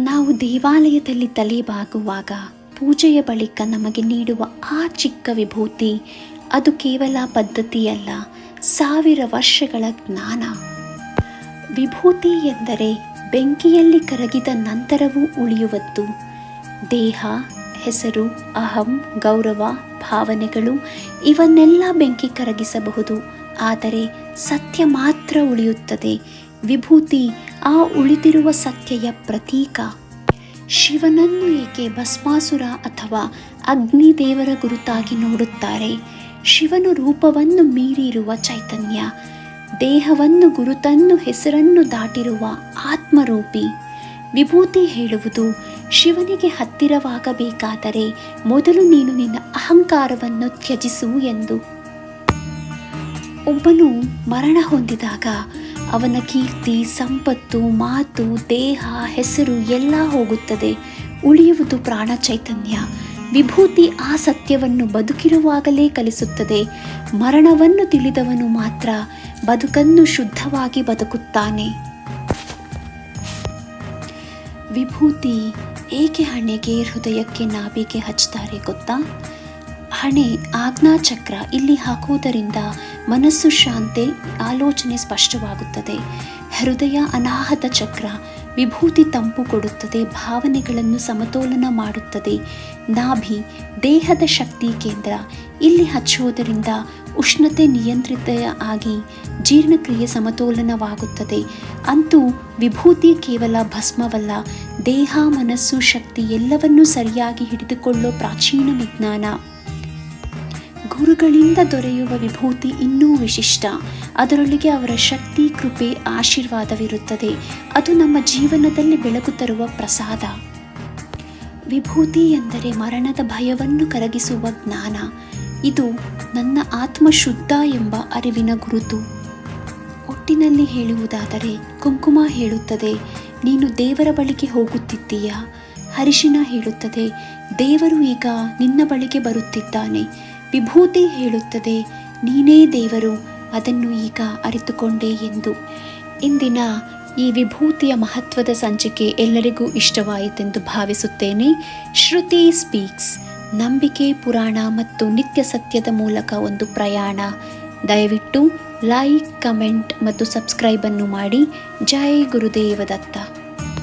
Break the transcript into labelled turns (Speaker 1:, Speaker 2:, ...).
Speaker 1: ನಾವು ದೇವಾಲಯದಲ್ಲಿ ತಲೆಬಾಗುವಾಗ ಪೂಜೆಯ ಬಳಿಕ ನಮಗೆ ನೀಡುವ ಆ ಚಿಕ್ಕ ವಿಭೂತಿ, ಅದು ಕೇವಲ ಪದ್ಧತಿಯಲ್ಲ, ಸಾವಿರ ವರ್ಷಗಳ ಜ್ಞಾನ. ವಿಭೂತಿ ಎಂದರೆ ಬೆಂಕಿಯಲ್ಲಿ ಕರಗಿದ ನಂತರವೂ ಉಳಿಯುವದ್ದು. ದೇಹ, ಹೆಸರು, ಅಹಂ, ಗೌರವ, ಭಾವನೆಗಳು ಇವನ್ನೆಲ್ಲ ಬೆಂಕಿ ಕರಗಿಸಬಹುದು, ಆದರೆ ಸತ್ಯ ಮಾತ್ರ ಉಳಿಯುತ್ತದೆ. ವಿಭೂತಿ ಆ ಉಳಿದಿರುವ ಸತ್ಯಯ ಪ್ರತೀಕ. ಶಿವನನ್ನು ಏಕೆ ಭಸ್ಮಾಸುರ ಅಥವಾ ಅಗ್ನಿದೇವರ ಗುರುತಾಗಿ ನೋಡುತ್ತಾರೆ? ಶಿವನು ರೂಪವನ್ನು ಮೀರಿರುವ ಚೈತನ್ಯ, ದೇಹವನ್ನು ಗುರುತನ್ನು ಹೆಸರನ್ನು ದಾಟಿರುವ ಆತ್ಮರೂಪಿ. ವಿಭೂತಿ ಹೇಳುವುದು, ಶಿವನಿಗೆ ಹತ್ತಿರವಾಗಬೇಕಾದರೆ ಮೊದಲು ನೀನು ನಿನ್ನ ಅಹಂಕಾರವನ್ನು ತ್ಯಜಿಸು ಎಂದು. ಒಬ್ಬನು ಮರಣ ಹೊಂದಿದಾಗ ಅವನ ಕೀರ್ತಿ, ಸಂಪತ್ತು, ಮಾತು, ದೇಹ, ಹೆಸರು ಎಲ್ಲ ಹೋಗುತ್ತದೆ. ಉಳಿಯುವುದು ಪ್ರಾಣ ಚೈತನ್ಯ. ವಿಭೂತಿ ಆ ಸತ್ಯವನ್ನು ಬದುಕಿರುವಾಗಲೇ ಕಲಿಸುತ್ತದೆ. ಮರಣವನ್ನು ತಿಳಿದವನು ಮಾತ್ರ ಬದುಕನ್ನು ಶುದ್ಧವಾಗಿ ಬದುಕುತ್ತಾನೆ. ವಿಭೂತಿ ಏಕೆ ಹಣೆಗೆ, ಹೃದಯಕ್ಕೆ, ನಾಭಿಗೆ ಹಚ್ತಾರೆ ಗೊತ್ತಾ? ಹಣೆ, ಆಜ್ಞಾಚಕ್ರ ಇಲ್ಲಿ ಹಾಕುವುದರಿಂದ ಮನಸ್ಸು ಶಾಂತಿ, ಆಲೋಚನೆ ಸ್ಪಷ್ಟವಾಗುತ್ತದೆ. ಹೃದಯ ಅನಾಹತ ಚಕ್ರ ವಿಭೂತಿ ತಂಪು ಕೊಡುತ್ತದೆ, ಭಾವನೆಗಳನ್ನು ಸಮತೋಲನ ಮಾಡುತ್ತದೆ. ನಾಭಿ, ದೇಹದ ಶಕ್ತಿ ಕೇಂದ್ರ ಇಲ್ಲಿ ಹಚ್ಚುವುದರಿಂದ ಉಷ್ಣತೆ ನಿಯಂತ್ರಿತ ಆಗಿ ಜೀರ್ಣಕ್ರಿಯೆ ಸಮತೋಲನವಾಗುತ್ತದೆ. ಅಂತೂ ವಿಭೂತಿ ಕೇವಲ ಭಸ್ಮವಲ್ಲ, ದೇಹ, ಮನಸ್ಸು, ಶಕ್ತಿ ಎಲ್ಲವನ್ನೂ ಸರಿಯಾಗಿ ಹಿಡಿದುಕೊಳ್ಳೋ ಪ್ರಾಚೀನ ವಿಜ್ಞಾನ. ಗುರುಗಳಿಂದ ದೊರೆಯುವ ವಿಭೂತಿ ಇನ್ನೂ ವಿಶಿಷ್ಟ. ಅದರೊಳಗೆ ಅವರ ಶಕ್ತಿ, ಕೃಪೆ, ಆಶೀರ್ವಾದವಿರುತ್ತದೆ. ಅದು ನಮ್ಮ ಜೀವನದಲ್ಲಿ ಬೆಳಕು ತರುವ ಪ್ರಸಾದ. ವಿಭೂತಿ ಎಂದರೆ ಮರಣದ ಭಯವನ್ನು ಕರಗಿಸುವ ಜ್ಞಾನ. ಇದು ನನ್ನ ಆತ್ಮ ಶುದ್ಧ ಎಂಬ ಅರಿವಿನ ಗುರುತು. ಒಟ್ಟಿನಲ್ಲಿ ಹೇಳುವುದಾದರೆ, ಕುಂಕುಮ ಹೇಳುತ್ತದೆ, ನೀನು ದೇವರ ಬಳಿಗೆ ಹೋಗುತ್ತಿದ್ದೀಯಾ? ಹರಿಶಿನ ಹೇಳುತ್ತದೆ, ದೇವರು ಈಗ ನಿನ್ನ ಬಳಿಗೆ ಬರುತ್ತಿದ್ದಾನೆ. ವಿಭೂತಿ ಹೇಳುತ್ತದೆ, ನೀನೇ ದೇವರು, ಅದನ್ನು ಈಗ ಅರಿತುಕೊಂಡೆ ಎಂದು. ಇಂದಿನ ಈ ವಿಭೂತಿಯ ಮಹತ್ವದ ಸಂಚಿಕೆ ಎಲ್ಲರಿಗೂ ಇಷ್ಟವಾಯಿತೆಂದು ಭಾವಿಸುತ್ತೇನೆ. ಶ್ರುತಿ ಸ್ಪೀಕ್ಸ್, ನಂಬಿಕೆ, ಪುರಾಣ ಮತ್ತು ನಿತ್ಯ ಸತ್ಯದ ಮೂಲಕ ಒಂದು ಪ್ರಯಾಣ. ದಯವಿಟ್ಟು ಲೈಕ್, ಕಮೆಂಟ್ ಮತ್ತು ಸಬ್ಸ್ಕ್ರೈಬನ್ನು ಮಾಡಿ. ಜೈ ಗುರುದೇವ ದತ್ತ